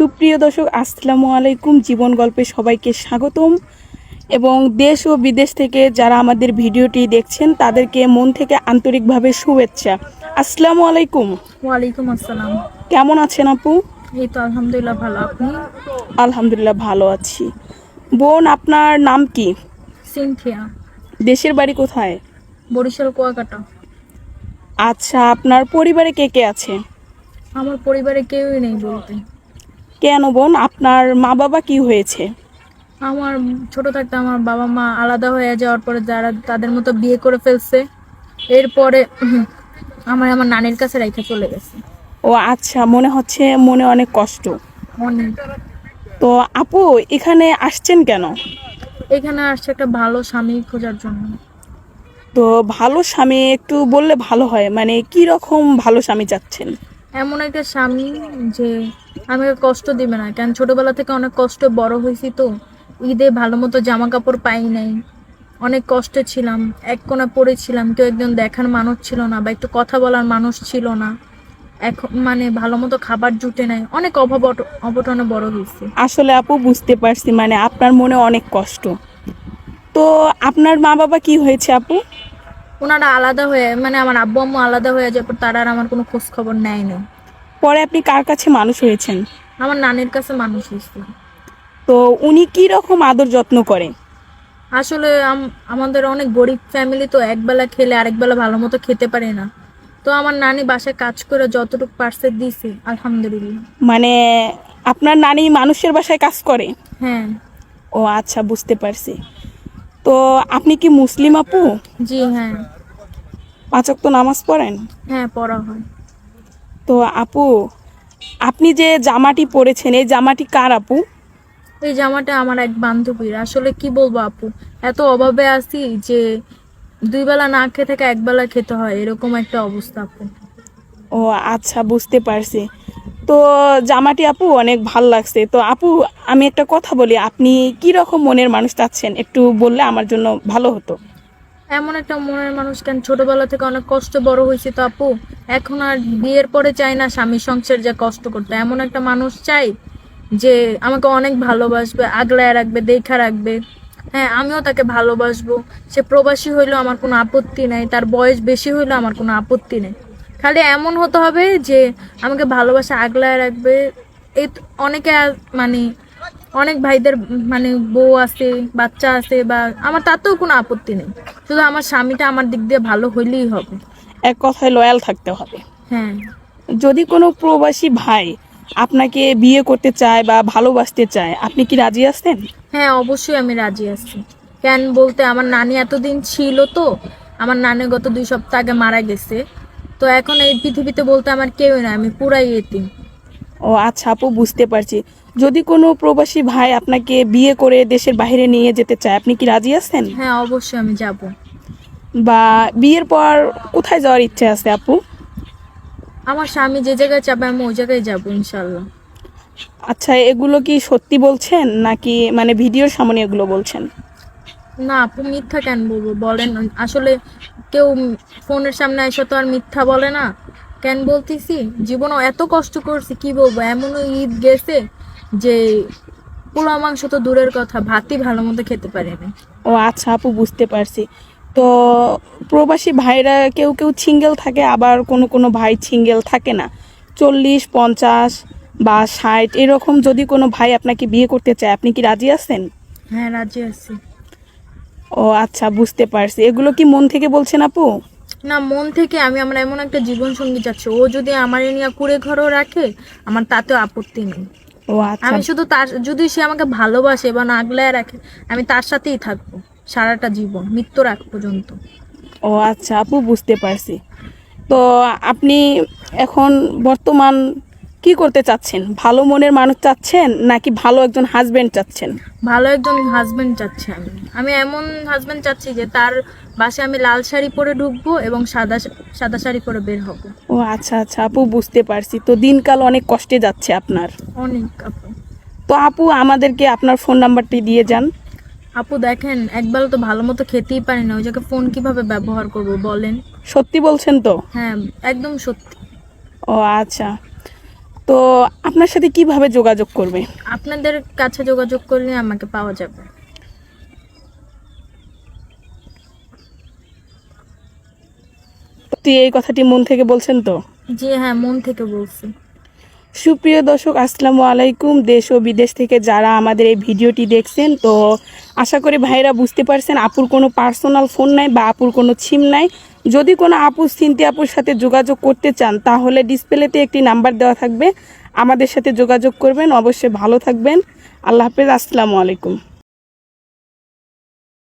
সুপ্রিয় দর্শক আসসালামু আলাইকুম। জীবন গল্পে সবাইকে স্বাগতম। এবং দেশ ও বিদেশ থেকে যারা আমাদের ভিডিওটি দেখছেন তাদেরকে মন থেকে আন্তরিকভাবে শুভেচ্ছা। আসসালামু আলাইকুম। ওয়ালাইকুম আসসালাম। কেমন আছেন আপু? এই তো আলহামদুলিল্লাহ ভালো। আপনি? আলহামদুলিল্লাহ ভালো আছি। বোন আপনার নাম কি? সিনথিয়া। দেশের বাড়ি কোথায়? বরিশাল কুয়াকাটা। আচ্ছা আপনার পরিবারে কে কে আছে? আমার পরিবারে কেউই নেই বলতে। কেন বোন? আপনার মা বাবা কি হয়েছে? আমার ছোট থাকতে আমার বাবা মা আলাদা হয়ে যাওয়ার পরে যারা তাদের মতো বিয়ে করে ফেলছে এরপরে আমার আমার নানির কাছে রেখে চলে গেছে। ও আচ্ছা মনে হচ্ছে মনে অনেক কষ্ট। অনেক। তো আপু এখানে আসছেন কেন? এখানে আসছে একটা ভালো স্বামী খোঁজার জন্য। তো ভালো স্বামী একটু বললে ভালো হয় মানে কি রকম ভালো স্বামী চাচ্ছেন? এমন একটা স্বামী যে আমাকে কষ্ট দিবে না। কেন ছোটবেলা থেকে অনেক কষ্ট বড় হয়েছি তো। ঈদে ভালো মতো জামা কাপড় পাই নাই। অনেক কষ্টে ছিলাম, এক কোণা পড়েছিলাম, কেউ একজন দেখার মানুষ ছিল না বা একটু কথা বলার মানুষ ছিল না। এখন মানে ভালো মতো খাবার জুটে নাই। অনেক অভাব অবটনে বড় হয়েছে। আসলে আপু বুঝতে পারছি মানে আপনার মনে অনেক কষ্ট। তো আপনার মা বাবা কি হয়েছে আপু? ওনারা আলাদা হয়ে মানে আমার আব্বু আম্মু আলাদা হয়ে যাওয়ার পর তারা আর আমার কোনো খোঁজ খবর নেয় না। পরে আপনি কার কাছে মানুষ হয়েছেন? আমার নানির কাছে মানুষ হয়েছে তো উনি কি রকম আদর যত্ন করে আসলে আম- আমাদের অনেক গরিব ফ্যামিলি তো একবেলা খেলে আরেকবেলা ভালো মতো খেতে পারে না। তো আমার নানি বাসায় কাজ করে যতটুকু পারছে দিছে আলহামদুলিল্লাহ। মানে আপনার নানি মানুষের বাসায় কাজ করে? হ্যাঁ। ও আচ্ছা বুঝতে পারছি। তো আপনি কি মুসলিম আপু? জি হ্যাঁ। পাঁচক তো নামাজ পড়েন? হ্যাঁ পড়া হয়। তো আপু আপনি যে জামাটি পরেছেন এই জামাটি কার আপু? এই জামাটা আমার এক বান্ধবীর। আসলে কি বলব আপু? এত অভাবে আছি যে দুই বেলা না খেয়ে থেকে একবেলা খেতে হয়। এরকম একটা অবস্থা আপু। ও আচ্ছা বুঝতে পারছি। তো জামাটি আপু অনেক ভালো লাগছে। তো আপু, আমি একটা কথা বলি, আপনি কি রকম মনের মানুষ চাচ্ছেন? একটু বললে আমার জন্য ভালো হতো। এমন একটা মনের মানুষ কেন? ছোটবেলা থেকে অনেক কষ্ট বড় হয়েছে তো আপু। এখন আর বিয়ের পরে চাই না স্বামী সংসার যা কষ্ট করতে। এমন একটা মানুষ চাই যে আমাকে অনেক ভালোবাসবে, আগলায় রাখবে, দেখা রাখবে। হ্যাঁ আমিও তাকে ভালোবাসবো। সে প্রবাসী হইলেও আমার কোনো আপত্তি নাই, তার বয়স বেশি হইলেও আমার কোনো আপত্তি নেই। খালি এমন হতে হবে যে আমাকে ভালোবাসা আগলায় রাখবে। তো অনেকে মানে অনেক ভাইদের মানে বউ আছে বাচ্চা আছে বা আমার তাতেও কোনো আপত্তি নেই। শুধু আমার স্বামীটা আমার দিক দিয়ে ভালো হইলেই হবে। এক কথায় লয়াল থাকতে হবে। হ্যাঁ। যদি কোনো প্রবাসী ভাই আপনাকে বিয়ে করতে চায় বা ভালোবাসতে চায় আপনি কি রাজি আছেন? হ্যাঁ অবশ্যই আমি রাজি আছি। কেন বলতে আমার নানি এতদিন ছিল তো আমার নানি গত দুই সপ্তাহ আগে মারা গেছে। তো এখন এই পৃথিবীতে বলতে আমার কেউ না আমি পুরাই এতিম। ও আচ্ছা আপু বুঝতে পারছি। যদি কোনো প্রবাসী ভাই আপনাকে বিয়ে করে দেশের বাইরে নিয়ে যেতে চায় আপনি কি রাজি আছেন? হ্যাঁ অবশ্যই আমি যাব। বা বিয়ের পর কোথায় যাওয়ার ইচ্ছে আছে আপু? আমার স্বামী যে জায়গায় চাবে আমি ওই জায়গায় যাব ইনশাল্লাহ আচ্ছা এগুলো কি সত্যি বলছেন? নাকি মানে ভিডিওর সামনে এগুলো বলছেন? না আপু মিথ্যা কেন বলব? বলেন। আসলে কেউ ফোনের সামনে এসে তো আর মিথ্যা বলে না। কেন বলতেছি? জীবনও এত কষ্ট করছি কি বলব? এমনও ঈদ গেছে যে পোলা মাংস তো দূরের কথা ভাতই ভালো মতো খেতে পারিনি ও আচ্ছা আপু বুঝতে পারছি। তো প্রবাসী ভাইরা কেউ কেউ সিঙ্গেল থাকে আবার কোনো কোনো ভাই সিঙ্গেল থাকে না। চল্লিশ পঞ্চাশ বা ষাট এরকম যদি কোনো ভাই আপনাকে বিয়ে করতে চায় আপনি কি রাজি আছেন? হ্যাঁ রাজি আছি। ও আচ্ছা বুঝতে পারছি। এগুলো কি মন থেকে বলছেন আপু? না মন থেকে আমি আমার এমন একটা জীবন সঙ্গী চাচ্ছি। ও যদি আমার নিয়ে কুড়ে ঘরও রাখে আমার তাতেও আপত্তি নেই। ও আচ্ছা। আমি শুধু তার যদি সে আমাকে ভালোবাসে বা নাগলায় রাখে আমি তার সাথেই থাকব সারাটা জীবন মৃত্যুর আগ পর্যন্ত। ও আচ্ছা আপু বুঝতে পারছি। তো আপনি এখন বর্তমান কি করতে চাচ্ছেন? ভালো মনের মানুষ চাচ্ছেন নাকি ভালো একজন হাজবেন্ড চাচ্ছেন? ভালো একজন হাজবেন্ড চাচ্ছি আমি। আমি এমন হাজবেন্ড চাচ্ছি যে তার বাসায় আমি লাল শাড়ি পরে ঢুকবো এবং সাদা সাদা শাড়ি পরে বের হব। ও আচ্ছা আচ্ছা আপু বুঝতে পারছি। তো দিনকাল অনেক কষ্টে যাচ্ছে আপনার। অনেক আপু। তো আপু আমাদেরকে আপনার ফোন নাম্বারটি দিয়ে যান। আপু দেখেন একবেলা তো ভালো মতো খেতেই পারি না। ওই জায়গায় ফোন কীভাবে ব্যবহার করব বলেন? সত্যি বলছেন তো? হ্যাঁ একদম সত্যি। ও আচ্ছা। তো আপনার সাথে কীভাবে যোগাযোগ করবে? আপনাদের কাছে যোগাযোগ করলে আমাকে পাওয়া যাবে। তুই এই কথাটি মন থেকে বলছেন তো? জি হ্যাঁ মন থেকে বলছি। সুপ্রিয় দর্শক আসসালামু আলাইকুম। দেশ ও বিদেশ থেকে যারা আমাদের এই ভিডিওটি দেখছেন তো আশা করি ভাইরা বুঝতে পারছেন আপুর কোনো পার্সোনাল ফোন নাই বা আপুর কোনো সিম নাই। যদি কোনো আপুস সিনতি আপুর সাথে যোগাযোগ করতে চান, তাহলে ডিসপ্লেতে একটি নাম্বার দেওয়া থাকবে। আমাদের সাথে যোগাযোগ করবেন। অবশ্যই ভালো থাকবেন। আল্লাহ হাফেজ। আসসালামু আলাইকুম।